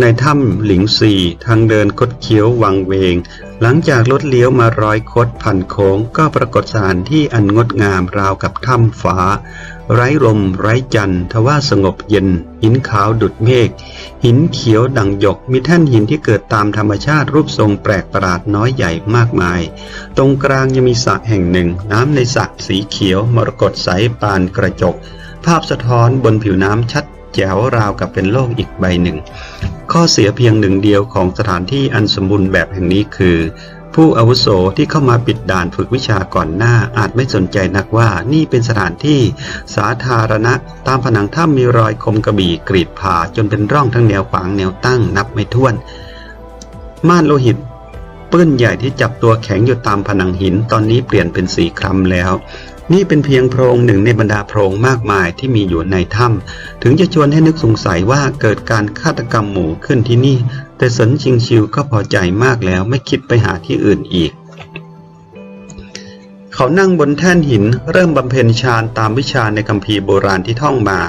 ในถ้ำหลิงซีทางเดินคดเคี้ยววังเวง หลังจากรถเลี้ยวมาร้อยคดพันโค้ง ก็ปรากฏสถานที่อันงดงามราวกับถ้ำฟ้า ไร้ลม ไร้จันทว่าสงบเย็น หินขาวดุดเมฆหินเขียวดังหยก มีแท่นหินที่เกิดตามธรรมชาติรูปทรงแปลกประหลาดน้อยใหญ่มากมาย ตรงกลางยังมีสระแห่งหนึ่ง น้ำในสระสีเขียว มรกตใสปานกระจก ภาพสะท้อนบนผิวน้ำชัดแจ๋วราวกับเป็นโลกอีกใบหนึ่ง ข้อเสียเพียงหนึ่งเดียวของสถานที่อันสมบูรณ์แบบแห่งนี้คือ ผู้อาวุโสที่เข้ามาปิดด่านฝึกวิชาก่อนหน้าอาจไม่สนใจนักว่านี่เป็นสถานที่สาธารณะ ตามผนังถ้ำมีรอยคมกระบี่กรีดผ่าจนเป็นร่องทั้งแนวขวางแนวตั้งนับไม่ถ้วน ม่านโลหิตปื้นใหญ่ที่จับตัวแข็งอยู่ตามผนังหินตอนนี้เปลี่ยนเป็นสีคล้ำแล้ว นี่เป็นเพียงโพรงหนึ่งในบรรดาโพรงมากมายที่มีอยู่ในถ้ำถึงจะชวนให้นึกสงสัยว่าเกิดการฆาตกรรมหมู่ขึ้นที่นี่ แต่สนชิงชิวก็พอใจมากแล้วไม่คิดไปหาที่อื่นอีก เขานั่งบนแท่นหินเริ่มบำเพ็ญฌานตามวิชาในคัมภีร์โบราณที่ท่องมา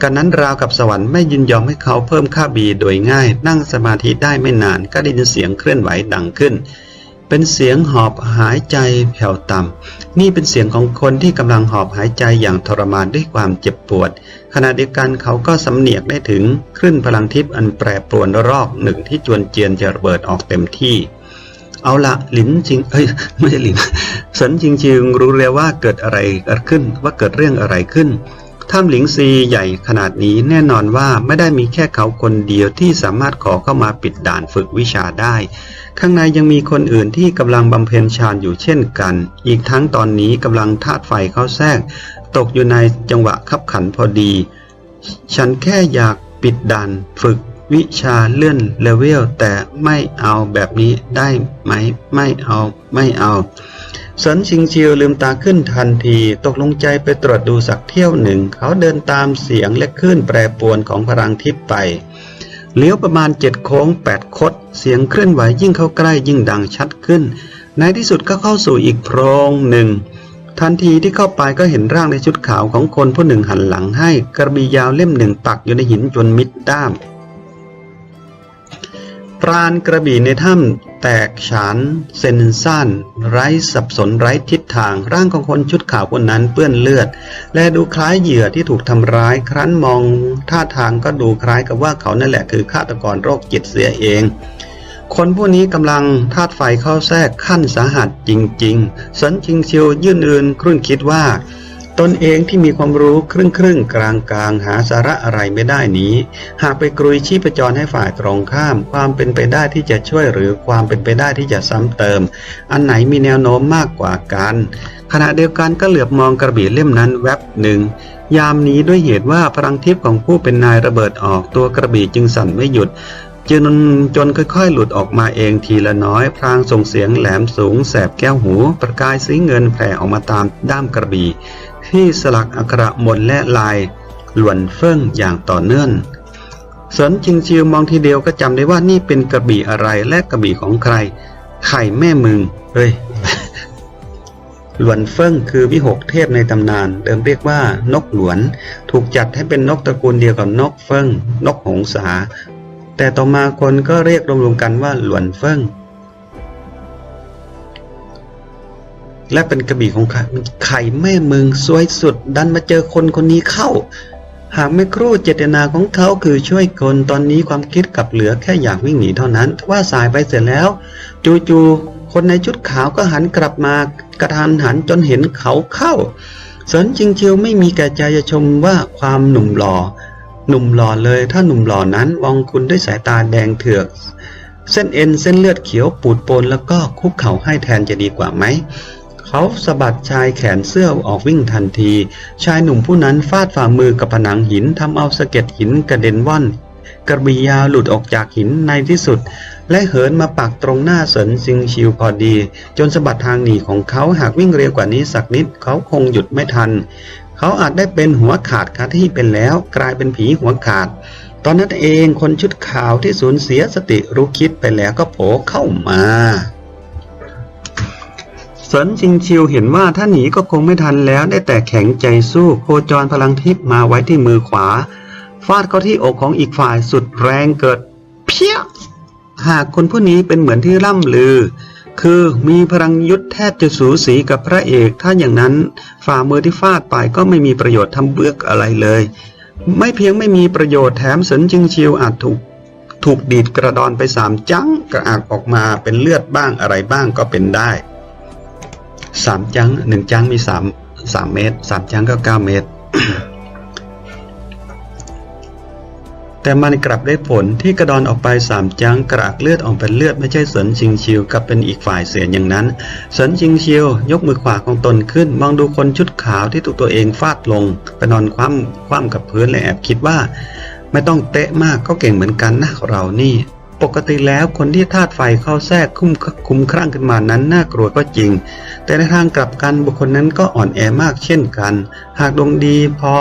กันนั้นราวกับสวรรค์ไม่ยินยอมให้เขาเพิ่มค่าบีโดยง่าย นั่งสมาธิได้ไม่นานก็ได้ยินเสียงเคลื่อนไหวดังขึ้น เป็นเสียงหอบหายใจแผ่วต่ำ นี่เป็นเสียงของคนที่กำลังหอบหายใจอย่างทรมานด้วยความเจ็บปวด ขณะเดียวกันเขาก็สำเนียกได้ถึงคลื่นพลังทิพย์อันแปรปรวนรอกหนึ่งที่จวนเจียนจะระเบิดออกเต็มที่ เอาละหลินจริงเอ้ยไม่ใช่หลินสันจริงจิงรู้แล้วว่าเกิดอะไรขึ้นว่าเกิดเรื่องอะไรขึ้น ถ้ำหลิงซีใหญ่ขนาดนี้แน่นอนว่าไม่ได้มีแค่เขาคนเดียวที่สามารถขอเข้ามาปิดด่านฝึกวิชาได้ ข้างในยังมีคนอื่นที่กำลังบำเพ็ญฌานอยู่เช่นกัน อีกทั้งตอนนี้กำลังธาตุไฟเข้าแทรก ตกอยู่ในจังหวะขับขันพอดี ฉันแค่อยากปิดด่านฝึกวิชาเลื่อนเลเวลแต่ไม่เอาแบบนี้ได้ไหมไม่เอาไม่เอาเสนชิงชียวลืมตาขึ้นทันที ตกลงใจไปตรวจดูสักเที่ยวหนึ่ง เขาเดินตามเสียงและคลื่นแปรปวนของพลังทิพย์ไปเลี้ยวประมาณเจ็ดโค้งแปดคด เสียงเคลื่อนไหวยิ่งเข้าใกล้ยิ่งดังชัดขึ้น ในที่สุดก็เข้าสู่อีกโพรงหนึ่ง ทันทีที่เข้าไปก็เห็นร่างในชุดขาวของคนผู้หนึ่งหันหลังให้ กระบี่ยาวเล่มหนึ่งปักอยู่ในหินจนมิดด้าม ปราณกระบี่ในถ้ำแตกฉานเซนซ่านไร้สับสนไร้ทิศทางร่างของคนชุดขาวคนนั้นเปื้อนเลือด และดูคล้ายเหยื่อที่ถูกทำร้าย ครั้นมองท่าทางก็ดูคล้ายกับว่าเขานั่นแหละคือฆาตกรโรคจิตเสียเอง คนผู้นี้กำลังธาตุไฟเข้าแทรกขั้นสาหัสจริง ๆ สันชิงเซียวยื่นเอื่นครุ่นคิดว่า ตนเองที่มีความรู้ครึ่งครึ่งกลางกลางๆหาสาระอะไรไม่ได้นี้ หากไปกรุยชีพจรให้ฝ่ายตรงข้าม ความเป็นไปได้ที่จะช่วยหรือความเป็นไปได้ที่จะซ้ำเติม อันไหนมีแนวโน้มมากกว่ากัน ขณะเดียวกันก็เหลือบมองกระบี่เล่มนั้นแวบหนึ่งยามนี้ด้วยเหตุว่าพลังทิพย์ของผู้เป็นนายระเบิดออกตัวกระบี่จึงสั่นไม่หยุดจนจนค่อยๆ หลุดออกมาเองทีละน้อย พรางส่งเสียงแหลมสูงแสบแก้วหู ประกายสีเงินแผ่ออกมาตามด้ามกระบี่ ที่สลักอักขระมนและลายหลวนเฟิ่งอย่างต่อเนื่องเสินจิงชิวมองทีเดียวก็จำได้ว่านี่เป็นกระบี่อะไรและกระบี่ของใคร ไข่แม่มึงเฮ้ยหลวนเฟิ่งคือวิหกเทพในตำนาน เดิมเรียกว่านกหลวน ถูกจัดให้เป็นนกตระกูลเดียวกับนกเฟิ่ง นกหงสา แต่ต่อมาคนก็เรียกรวมๆกันว่าหลวนเฟิ่ง และเป็นกระบี่ของใครไข่แม่มึงสวยสุด ดันมาเจอคนคนนี้เข้า หากไม่ครู่เจตนาของเขาคือช่วยคนตอนนี้ความคิดกลับเหลือแค่อยากวิ่งหนีเท่านั้นว่าสายไปเสร็จแล้ว จู่ๆคนในชุดขาวก็หันกลับมากระทันหันจนเห็นเขาเข้าสนจิงเชียวไม่มีแก่ใจจะชมว่าความหนุ่มหล่อ หนุ่มหล่อเลยถ้าหนุ่มหล่อนั้นมองคุณด้วยสายตาแดงเถือกเส้นเอ็นเส้นเลือดเขียวปูดโปนแล้วก็คุกเข่าให้แทนจะดีกว่าไหม เขาสะบัดชายแขนเสื้อออกวิ่งทันที ชายหนุ่มผู้นั้นฟาดฝ่ามือกับผนังหินทำเอาสะเก็ดหินกระเด็นว่อนกระบี่ยาวหลุดออกจากหินในที่สุด และเหินมาปักตรงหน้าเสินซิงชิวพอดี จนสะบัดทางหนีของเขาหากวิ่งเร็วกว่านี้สักนิดเขาคงหยุดไม่ทัน เขาอาจได้เป็นหัวขาดคาที่เป็นแล้วกลายเป็นผีหัวขาด ตอนนั้นเองคนชุดขาวที่สูญเสียสติรู้คิดไปแล้วก็โผล่เข้ามา สนชิงชิวเห็นว่าถ้าหนีก็คงไม่ทันแล้วได้แต่แข็งใจสู้โคจรพลังทิพย์มาไว้ที่มือขวา ฟาดเข้าที่อกของอีกฝ่ายสุดแรงเกิด เพี้ย หากคนผู้นี้เป็นเหมือนที่ร่ำลือ คือมีพลังยุทธแทบจะสูสีกับพระเอกถ้าอย่างนั้นฝ่ามือที่ฟาดไปก็ไม่มีประโยชน์ทำเบือกอะไรเลย ไม่เพียงไม่มีประโยชน์แถมสนจิงชิวอาจถูกถูกดีดกระดอนไปสามจังกระอักออกมาเป็นเลือดบ้างอะไรบ้างก็เป็นได้ สามจังหนึ่งจังมีสามสามเมตรสามจังก็เก้าเมตร แต่มันกลับได้ผลที่กระดอนออกไปสามจังกระอักเลือดออกเป็นเลือดไม่ใช่สนชิงชิวกับเป็นอีกฝ่ายเสียอย่างนั้นสนชิงชิวยกมือขวาของตนขึ้น มองดูคนชุดขาวที่ถูกตัวเองฟาดลงไปนอนคว่ำคว่ำกับพื้นและแอบคิดว่า ไม่ต้องเตะมากก็เก่งเหมือนกันนะเรานี่ ปกติแล้วคนที่ธาตุไฟเข้าแทรกคุ้มคุ้มครั่งขึ้นมานั้นน่ากลัวก็จริง แต่ในทางกลับกันบุคคลนั้นก็อ่อนแอมากเช่นกัน หากดวงดีพอ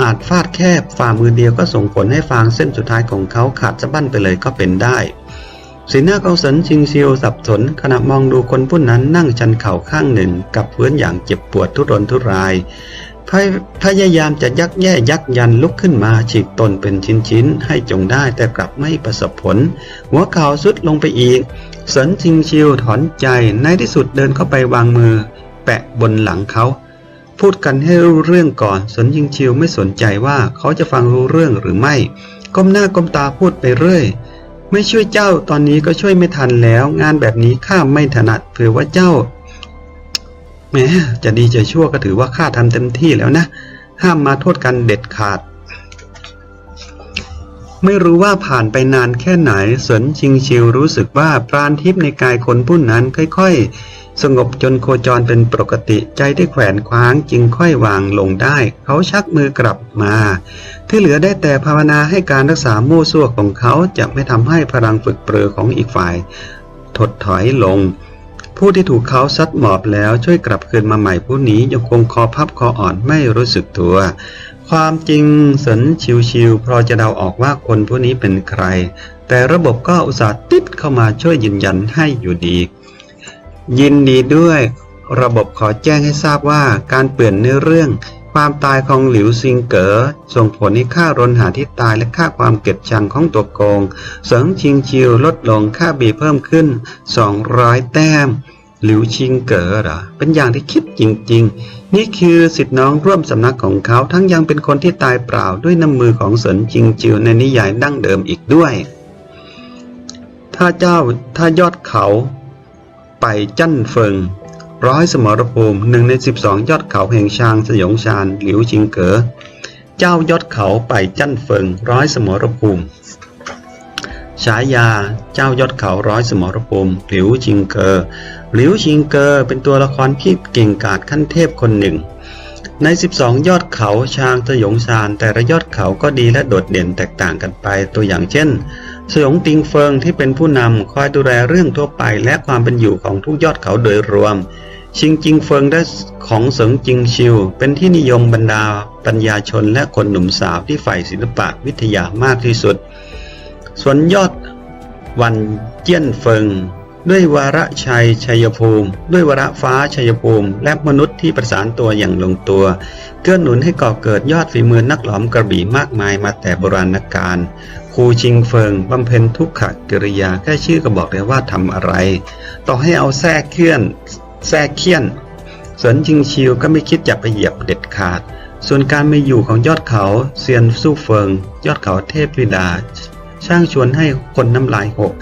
อาจฟาดแคบฝ่ามือเดียวก็ส่งผลให้ฟางเส้นสุดท้ายของเขาขาดสะบั้นไปเลยก็เป็นได้สีหน้าของสันชิงเซียวสับสนขณะมองดูคนผู้นั้นนั่งชันเข่าข้างหนึ่งกับพื้นอย่างเจ็บปวดทุรนทุราย พยพยายามจะยักแย่ยักยันลุกขึ้นมาฉีกตนเป็นชิ้นๆ ให้จงได้แต่กลับไม่ประสบผล หัวเข่าสุดลงไปอีกสินชิงชิวถอนใจในที่สุดเดินเข้าไปวางมือ แปะบนหลังเขา พูดกันให้รู้เรื่องก่อน สนยิงชิวไม่สนใจว่าเขาจะฟังรู้เรื่องหรือไม่ ก้มหน้าก้มตาพูดไปเรื่อยไม่ช่วยเจ้าตอนนี้ก็ช่วยไม่ทันแล้ว งานแบบนี้ข้าไม่ถนัดเผื่อว่าเจ้า แหมจะดีจะชั่วก็ถือว่าข้าทำเต็มที่แล้วนะ ห้ามมาโทษกันเด็ดขาด ไม่รู้ว่าผ่านไปนานแค่ไหนเสินชิงชิวรู้สึกว่าปราณทิพย์ในกายคนผู้นั้นค่อยๆ สงบจนโคจรเป็นปกติใจที่แขวนคว้างจึงค่อยวางลงได้ เขาชักมือกลับมา ที่เหลือได้แต่ภาวนาให้การรักษาโม่ซั่วของเขาจะไม่ทำให้พลังฝึกเปรือของอีกฝ่าย ถดถอยลง ผู้ที่ถูกเขาซัดหมอบแล้วช่วยกลับคืนมาใหม่ผู้นี้ยังคงคอพับคออ่อนไม่รู้สึกตัว ความจริงสนชิวๆพอจะเดาออกว่าคนผู้นี้เป็นใคร แต่ระบบก็อุตส่าห์ติดเข้ามาช่วยยืนยันให้อยู่ดี ยินดีด้วย ระบบขอแจ้งให้ทราบว่าการเปลี่ยนเนื้อเรื่องความตายของหลิวซิงเก๋อส่งผลให้ค่ารนหาที่ตายและค่าความเก็บชังของตัวโกง เสริงชิงชิวลดลงค่าบีเพิ่มขึ้น 200 แต้ม หลิวชิงเก๋อเหรอเป็นอย่างที่คิดจริง ๆ นี่คือสิทธิน้องร่วมสำนักของเขาทั้งยังเป็นคนที่ตายเปล่าด้วยน้ำมือของเสินจิงจิวในนิยายดั้งเดิมอีกด้วย ถ้าเจ้าถ้ายอดเขา ไปจั่นเฟิง ร้อยสมรภูมิหนึ่งในสิบสองยอดเขาแห่งชางสยองชานหลิวชิงเก๋อเจ้ายอดเขาไปจั่นเฟิง ร้อยสมรภูมิ ฉายาเจ้ายอดเขาร้อยสมรภูมิหลิวชิงเกอร์หลิวชิงเกอร์เป็นตัวละครที่เก่งกาจขั้นเทพคนหนึ่ง ใน 12 ยอดเขาชางสยงชานแต่ละยอดเขาก็ดีและโดดเด่นแตกต่างกันไปตัวอย่างเช่น สยองติงเฟิงที่เป็นผู้นำคอยดูแลเรื่องทั่วไปและความเป็นอยู่ของทุกยอดเขาโดยรวม ชิงจิงเฟิงได้ของเสิงจิงชิว เป็นที่นิยมบรรดาปัญญาชนและคนหนุ่มสาวที่ใฝ่ศิลปะวิทยามากที่สุด สวนยอดวันเจี้ยนเฟิง ด้วยวาระชัยชัยภูมิ ด้วยวาระฟ้าชัยภูมิ และมนุษย์ที่ประสานตัวอย่างลงตัว เกื้อหนุนให้ก่อเกิดยอดฝีมือนักหลอมกระบี่มากมายมาแต่โบราณกาลครูชิงเฟิงบำเพ็ญทุกขกิริยาแค่ชื่อก็บอกเลยว่าทำอะไร ต่อให้เอาแท้เคี่ยนแท้เคี่ยนสวนจิงชิวก็ไม่คิดจะไปเหยียบเด็ดขาด ส่วนการม่อยู่ของยอดเขาเซียนสู้เฟิง ยอดเขาเทพธิดา ช่างชวนให้คนน้ำลายหก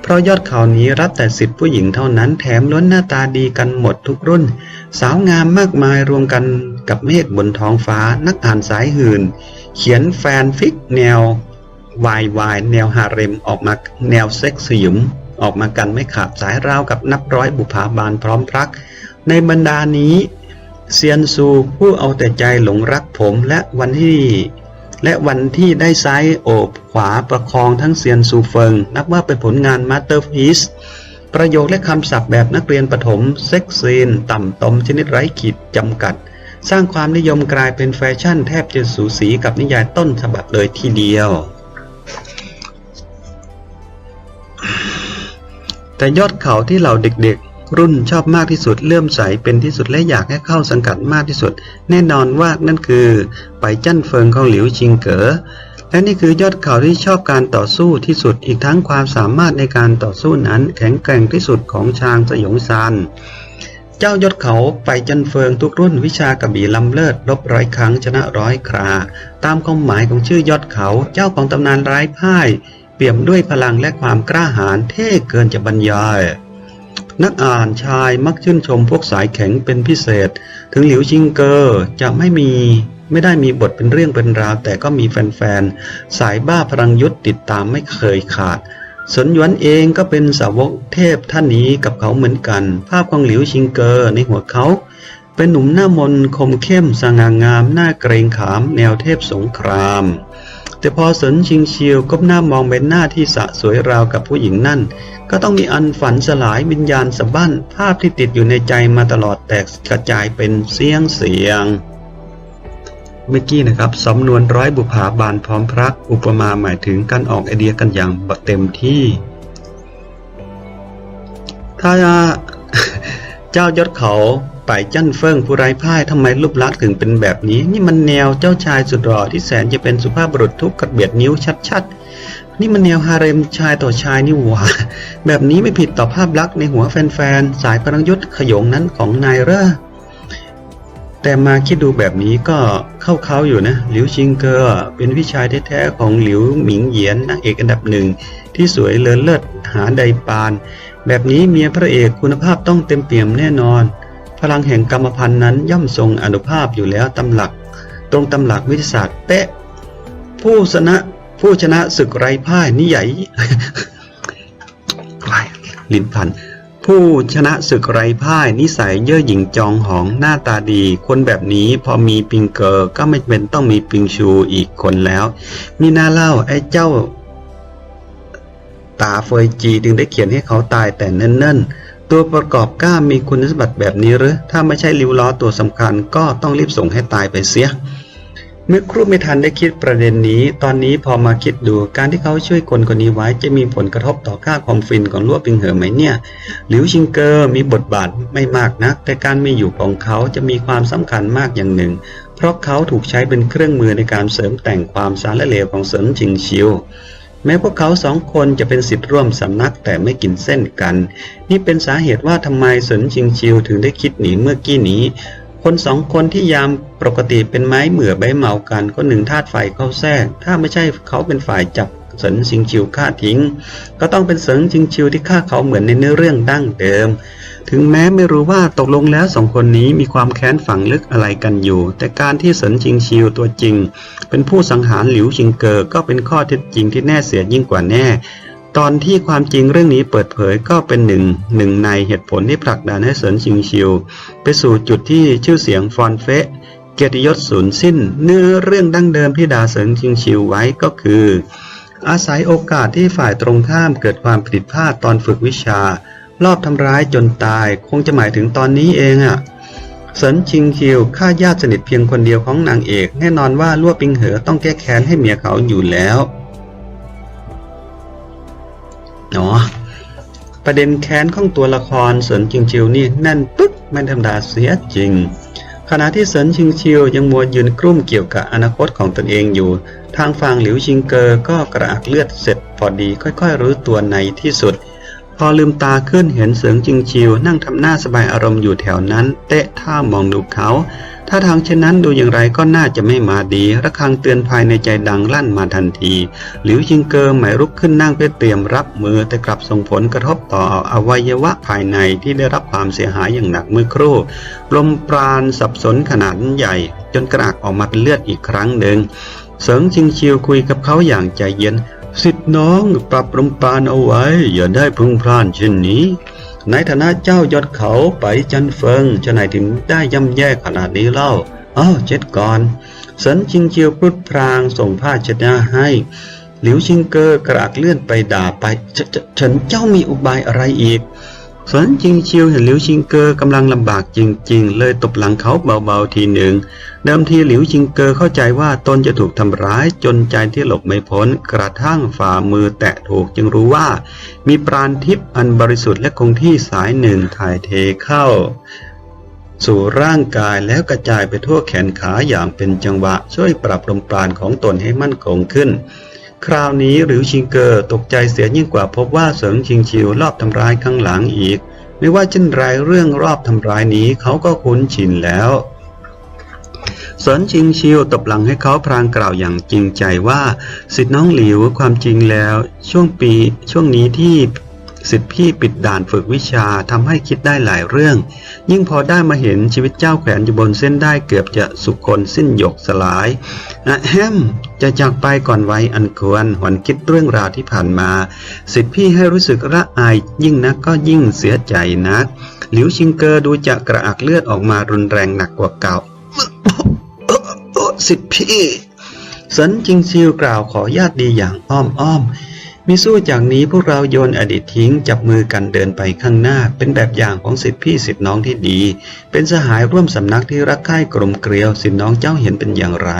เพราะยอดเขานี้รับแต่สิทธิผู้หญิงเท่านั้นแถมล้วนหน้าตาดีกันหมดทุกรุ่น สาวงามมากมายรวมกันกับเมฆบนท้องฟ้านักอ่านสายหื่น เขียนแฟนฟิกแนววายวายแนวฮาเร็มออกมาแนวเซ็กซ์หยุมออกมากันไม่ขาดสายราวกับนับร้อยบุพาบาลพร้อมพรัก ในบรรดานี้เซียนซูผู้เอาแต่ใจหลงรักผมและวันที่ และวันที่ได้ซ้ายโอบขวาประคองทั้งเซียนซูเฟิง นับว่าเป็นผลงานมาสเตอร์พีซประโยคและคำศัพท์แบบนักเรียนประถม เซ็กซีน ต่ำตมชนิดไร้ขีดจำกัด สร้างความนิยมกลายเป็นแฟชั่นแทบจะสูสีกับนิยายต้นฉบับเลยทีเดียว แต่ยอดเขาที่เหล่าเด็ก รุ่นชอบมากที่สุดเลื่อมใสเป็นที่สุดและอยากให้เข้าสังกัดมากที่สุด แน่นอนว่านั่นคือไปจั่นเฟิงของหลิวชิงเก๋อและนี่คือยอดเขาที่ชอบการต่อสู้ที่สุดอีกทั้งความสามารถในการต่อสู้นั้นแข็งแกร่งที่สุดของชางสยองซานเจ้ายอดเขาไปจันเฟิงทุกรุ่นวิชากระบี่ลำเลิศลบร้อยครั้งชนะร้อยครา ตามความหมายของชื่อยอดเขาเจ้าของตำนานร้ายพ่าย เปี่ยมด้วยพลังและความกล้าหาญเท่เกินจะบรรยาย นักอ่านชายมักชื่นชมพวกสายแข็งเป็นพิเศษ ถึงหลิวชิงเกอร์จะไม่มีไม่ได้มีบทเป็นเรื่องเป็นราว แต่ก็มีแฟนๆ สายบ้าพลังยุทธติดตามไม่เคยขาด สนหยวนเองก็เป็นสาวกเทพท่านนี้กับเขาเหมือนกัน ภาพของหลิวชิงเกอร์ในหัวเขา เป็นหนุ่มหน้ามนคมเข้มสง่างาม หน้าเกรงขาม แนวเทพสงคราม แต่พอสนชิงชิวก้มหน้ามองเป็นหน้าที่สะสวยราวกับผู้หญิงนั่น ก็ต้องมีอันฝันสลายวิญญาณสะบั้นภาพที่ติดอยู่ในใจมาตลอดแตกกระจายเป็นเสียงเสียงเมื่อกี้นะครับสำนวนร้อยบุภาบานพร้อมพรัก อุปมาหมายถึงการออกไอเดียกันอย่างเต็มที่ ถ้าเจ้ายศเขา ไปจั้นเฟิ่งผู้ไร้พ่ายทำไมรูปลักษณ์ถึงเป็นแบบนี้ นี่มันแนวเจ้าชายสุดหล่อที่แสนจะเป็นสุภาพบุรุษทุกกระเบียดนิ้วชัดๆ นี่มันแนวฮาเร็มชายต่อชายนี่หว่าแบบนี้ไม่ผิดต่อภาพลักษณ์ในหัวแฟนๆ สายพลังยุทธขยงนั้นของนายเร่อแต่มาคิดดูแบบนี้ก็เข้าเขาอยู่นะ หลิวชิงเกอร์เป็นพี่ชายแท้ๆของหลิวหมิงเหยียนนางเอกอันดับหนึ่งที่สวยเลิศเลิศหาใดปาน แบบนี้เมียพระเอกคุณภาพต้องเต็มเปี่ยมแน่นอน พลังแห่งกรรมพันธ์นั้นย่อมทรงอนุภาพอยู่แล้วตำหลัก ตรงตำหลักวิทยาศาสตร์เป๊ะ ผู้ชนะผู้ชนะศึกไร้พ่ายนี่ใหญ่ว้ายลิ้นพันผู้ชนะศึกไร้พ่ายนิสัยเย่อหยิ่งจองหองหน้าตาดี คนแบบนี้พอมีปิงเกอร์ก็ไม่เป็นต้องมีปิงชูอีกคนแล้ว มีน่าเล่าไอ้เจ้า ตาเฟยจีจึงได้เขียนให้เขาตายแต่เนิ่นๆ ตัวประกอบกล้ามีคุณสมบัติแบบนี้หรือ ถ้าไม่ใช่ริ้วล้อตัวสำคัญก็ต้องรีบส่งให้ตายไปเสีย เมื่อครู่ไม่ทันได้คิดประเด็นนี้ ตอนนี้พอมาคิดดูการที่เขาช่วยคนคนนี้ไว้จะมีผลกระทบต่อค่าความฟินของลวปิงเหอไหมเนี่ยหลิวชิงเกอร์มีบทบาทไม่มากนัก แต่การมีอยู่ของเขาจะมีความสำคัญมากอย่างหนึ่ง เพราะเขาถูกใช้เป็นเครื่องมือในการเสริมแต่งความสารและเลวของเสริมจิงชิว แม้พวกเขาสองคนจะเป็นสิทธิ์ร่วมสำนักแต่ไม่กินเส้นกัน นี่เป็นสาเหตุว่าทำไมสนชิงชิวถึงได้คิดหนีเมื่อกี้นี้ คนสองคนที่ยามปกติเป็นไม้เหมือใบเมากันก็หนึ่งธาตุไฟเข้าแทรก ถ้าไม่ใช่เขาเป็นฝ่ายจับสนชิงชิวฆ่าทิ้ง ก็ต้องเป็นเสินชิงชิวที่ฆ่าเขาเหมือนในเนื้อเรื่องดั้งเดิม ถึงแม้ไม่รู้ว่าตกลงแล้วสองคนนี้มีความแค้นฝังลึกอะไรกันอยู่ แต่การที่เสินชิงชิวตัวจริง เป็นผู้สังหารหลิวชิงเกอร์ก็เป็นข้อเท็จจริงที่แน่เสียยิ่งกว่าแน่ ตอนที่ความจริงเรื่องนี้เปิดเผยก็เป็นหนึ่งหนึ่งในเหตุผลที่ผลักดันให้เสินชิงชิว ไปสู่จุดที่ชื่อเสียงฟอนเฟะเกียรติยศสูญสิ้น เนื้อเรื่องดั้งเดิมที่ดาเสินชิงชิวไว้ก็คือ อาศัยโอกาสที่ฝ่ายตรงข้ามเกิดความผิดพลาดตอนฝึกวิชา รอบทำร้ายจนตายคงจะหมายถึงตอนนี้เองอะ่ะเสินชิงคิวฆ่าญาติสนิทเพียงคนเดียวของนางเอก แน่นอนว่าลั่วปิงเหอต้องแก้แค้นให้เมียเขาอยู่แล้วเนาะประเด็นแค้นของตัวละครเสินชิงชิวนี่แน่นปึ๊กไม่ธรรมดาเสียจริง ขณะที่เสินชิงชิวยังมัวยืนกลุ้มเกี่ยวกับอนาคตของตนเองอยู่ ทางฝั่งหลิวชิงเกอก็กระอักเลือดเสร็จพอดีค่อยๆรู้ตัวในที่สุด พอลืมตาขึ้นเห็นเสิงจิงชิว นั่งทำหน้าสบายอารมณ์อยู่แถวนั้น เตะท่ามองดูเขา ถ้าทางเช่นนั้นดูอย่างไรก็น่าจะไม่มาดี ระฆังเตือนภายในใจดังลั่นมาทันที หลิวชิงเกอหมายรุกขึ้นนั่งเพื่อเตรียมรับมือแต่กลับส่งผลกระทบต่ออวัยวะภายในที่ได้รับความเสียหายอย่างหนักเมื่อครู่ ลมปราณสับสนขนาดใหญ่ จนกระอักออกมาเป็นเลือดอีกครั้งหนึ่งเสิงชิงชิวคุยกับเขาอย่างใจเย็น สิทธิ์น้องปรับลมปานเอาไว้ อย่าได้พลุงพล่านเช่นนี้ ในฐานะเจ้ายอดเขาไปจันเฟิงจะไหนถึงได้ย่ำแย่ขนาดนี้เล่าอ้าวเจ็ดก่อนสันชิงเจียวพรุดพรางส่งผ้าเช็ดหน้าให้ หลิวชิงเกอร์กระอักเลื่อนไปด่าไปฉฉันเจ้ามีอุบายอะไรอีก เสินชิงเชียวเห็นหลิวชิงเกอกำลังลำบากจริง ๆ เลยตบหลังเขาเบาๆทีหนึ่ง เดิมทีหลิวชิงเกอเข้าใจว่าตนจะถูกทำร้ายจนใจที่หลบไม่พ้น กระทั่งฝ่ามือแตะถูกจึงรู้ว่า มีปราณทิพย์อันบริสุทธิ์และคงที่สายหนึ่งถ่ายเทเข้า สู่ร่างกายแล้วกระจายไปทั่วแขนขาอย่างเป็นจังหวะช่วยปรับลมปราณของตนให้มั่นคงขึ้น คราวนี้หลิวชิงเกอร์ตกใจเสียยิ่งกว่าพบว่าเสิงชิงชิวรอบทำร้ายข้างหลังอีก ไม่ว่าเช่นไรเรื่องรอบทำร้ายนี้เขาก็คุ้นชินแล้วเสินชิงชิวตบหลังให้เขาพรางกล่าวอย่างจริงใจว่า สิทธิน้องหลิวความจริงแล้ว ช่วงปีช่วงนี้ที่ สิทธิพี่ปิดด่านฝึกวิชาทำให้คิดได้หลายเรื่อง ยิ่งพอได้มาเห็นชีวิตเจ้าแขวนอยู่บนเส้นได้เกือบจะสุกคนสิ้นหยกสลายอะแฮมจะจากไปก่อนไว้อันควรหวนคิดเรื่องราวที่ผ่านมา สิทธิพี่ให้รู้สึกระอายยิ่งนักก็ยิ่งเสียใจนัก หลิวชิงเกอร์ดูจะกระอักเลือดออกมารุนแรงหนักกว่าเก่าสิทธิพี่สันจิงซิวกล่าวขอญาติดีอย่างอ้อมอ้อม มิสู้จากนี้พวกเราโยนอดีตทิ้งจับมือกันเดินไปข้างหน้า เป็นแบบอย่างของสิทธิพี่สิทธิน้องที่ดี เป็นสหายร่วมสำนักที่รักใคร่กลมเกลียวสิทธิน้องเจ้าเห็นเป็นอย่างไร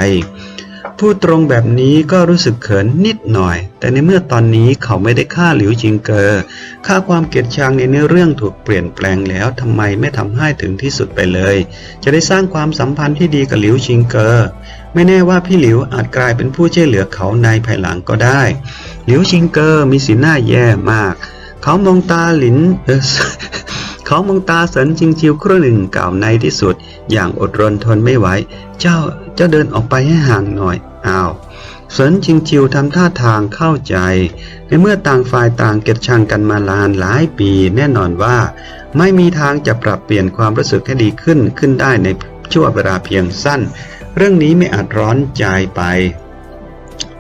พูดตรงแบบนี้ก็รู้สึกเขินนิดหน่อย แต่ในเมื่อตอนนี้เขาไม่ได้ฆ่าหลิวจิงเกอร์ค่าความเกลียดชังในเนื้อเรื่องถูกเปลี่ยนแปลงแล้วทำไมไม่ทำให้ถึงที่สุดไปเลย จะได้สร้างความสัมพันธ์ที่ดีกับหลิวจิงเกอร์ ไม่แน่ว่าพี่หลิวอาจกลายเป็นผู้ช่วยเหลือเขาในภายหลังก็ได้ หลิวชิงเกอร์มีสีหน้าแย่มาก เขามองตาหลินเออเขามองตาเสินจิงชิวครู่หนึ่งกล่าวในที่สุด อย่างอดรนทนไม่ไหว เจ้าเจ้าเดินออกไปให้ห่างหน่อย อ้าวเสินจิงชิวทำท่าทางเข้าใจ ในเมื่อต่างฝ่ายต่างเก็บชังกันมาลานหลายปี แน่นอนว่า ไม่มีทางจะปรับเปลี่ยนความรู้สึกให้ดีขึ้นขึ้นได้ในชั่วเวลาเพียงสั้น เรื่องนี้ไม่อาจร้อนใจไป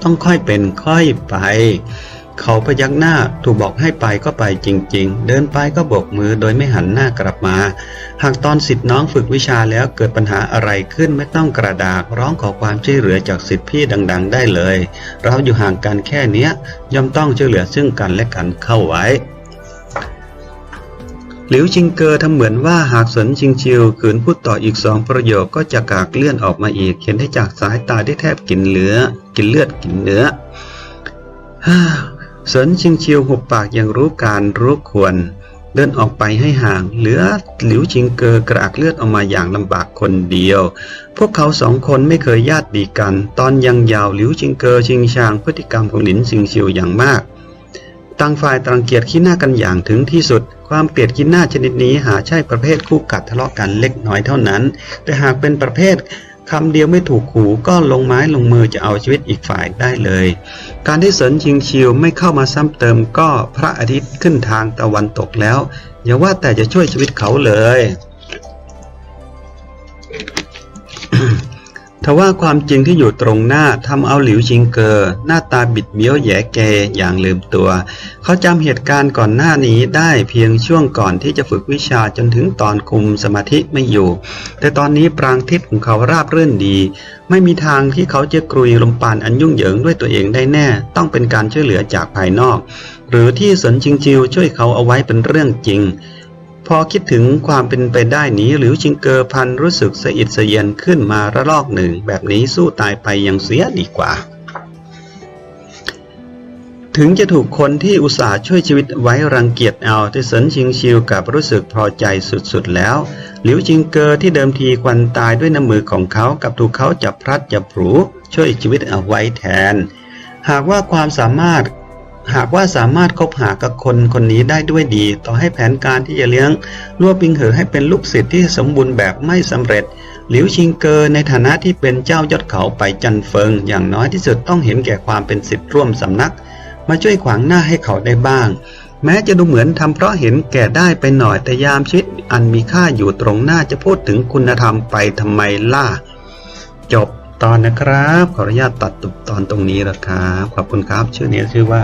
ต้องค่อยเป็นค่อยไป เขาพยักหน้าถูกบอกให้ไปก็ไปจริง ๆ เดินไปก็โบกมือโดยไม่หันหน้ากลับมา หากตอนสิทธิ์น้องฝึกวิชาแล้วเกิดปัญหาอะไรขึ้นไม่ต้องกระดากร้องขอความช่วยเหลือจากสิทธิพี่ดัง ๆ ได้เลย เราอยู่ห่างกันแค่เนี้ยย่อมต้องช่วยเหลือซึ่งกันและกันเข้าไว้ หลิวชิงเกอทำเหมือนว่าหากสนชิงชิวขืนพูดต่ออีกสองประโยคก็จะกากเลื่อนออกมาอีกเห็นได้จากสายตาที่แทบกินเหลือ กินเลือดกินเนื้อฮ่าเสินชิงชิวหุบปากอย่างรู้การรู้ควร เดินออกไปให้ห่าง เหลือหลิวชิงเกอกระอักเลือดออกมาอย่างลำบากคนเดียว พวกเขาสองคนไม่เคยญาติดีกัน ตอนยังยาวหลิวชิงเกอชิงชางพฤติกรรมของหลินชิงชิวอย่างมากต่างฝ่ายต่างเกลียดขี้หน้ากันอย่างถึงที่สุด ความเกลียดขี้หน้าชนิดนี้หาใช่ประเภทคู่กัดทะเลาะกันเล็กน้อยเท่านั้น แต่หากเป็นประเภทคำเดียวไม่ถูกหูก็ลงไม้ลงมือจะเอาชีวิตอีกฝ่ายได้เลย การที่สนชิงชิวไม่เข้ามาซ้ำเติมก็พระอาทิตย์ขึ้นทางตะวันตกแล้ว อย่าว่าแต่จะช่วยชีวิตเขาเลย ทว่าความจริงที่อยู่ตรงหน้าทำเอาหลิวชิงเกอร์ หน้าตาบิดเบี้ยวแย่แกอย่างลืมตัว เขาจำเหตุการณ์ก่อนหน้านี้ได้เพียงช่วงก่อนที่จะฝึกวิชาจนถึงตอนคุมสมาธิไม่อยู่ แต่ตอนนี้ปรางทิศของเขาราบรื่นดี ไม่มีทางที่เขาจะกรุยลมปานอันยุ่งเหยิงด้วยตัวเองได้แน่ ต้องเป็นการช่วยเหลือจากภายนอก หรือที่สนชิงจิวช่วยเขาเอาไว้เป็นเรื่องจริง พอคิดถึงความเป็นไปได้นี้หลิวชิงเกอพันรู้สึกสะอิดสะเอียนขึ้นมาระลอกหนึ่ง แบบนี้สู้ตายไปยังเสียดีกว่า ถึงจะถูกคนที่อุตส่าห์ช่วยชีวิตไว้รังเกียจเอาแต่เสินชิงชิวกับรู้สึกพอใจสุดๆแล้ว หลิวจิงเกอที่เดิมทีควันตายด้วยน้ำมือของเขากับถูกเขาจับพลัดจับผูช่วยชีวิตเอาไว้แทนหากว่าความสามารถ หากว่าสามารถคบหากับคนคนนี้ได้ด้วยดี ต่อให้แผนการที่จะเลี้ยงลัวปิงเหอให้เป็นลูกศิษย์ที่สมบูรณ์แบบไม่สำเร็จ หลิวชิงเกอในฐานะที่เป็นเจ้ายอดเขาไปจันเฟิง อย่างน้อยที่สุดต้องเห็นแก่ความเป็นศิษย์ร่วมสำนัก มาช่วยขวางหน้าให้เขาได้บ้าง แม้จะดูเหมือนทำเพราะเห็นแก่ได้ไปหน่อยแต่ยามชีวิตอันมีค่าอยู่ตรงหน้าจะพูดถึงคุณธรรมไปทำไมล่ะ จบตอนนะครับ ขออนุญาตตัดตุบตอนตรงนี้แล้วครับ ขอบคุณครับ ชื่อนี้ชื่อว่า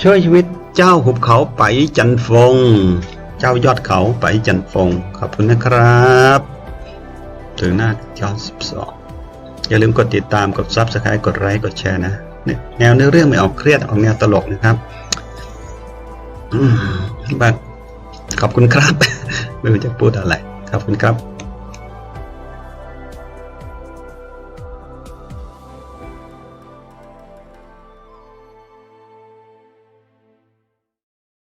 ช่วยชีวิตเจ้าหุบเขาไปจันฟง เจ้ายอดเขาไปจันฟง ขอบคุณนะครับ ถึงหน้าจอ12 อย่าลืมกดติดตามกดซับสไครต์กดไลค์กดแชร์นะแนวเนื้อเรื่องไม่ออกเครียดออกแนวตลกนะครับบัดขอบคุณครับ ไม่รู้จะพูดอะไร ขอบคุณครับ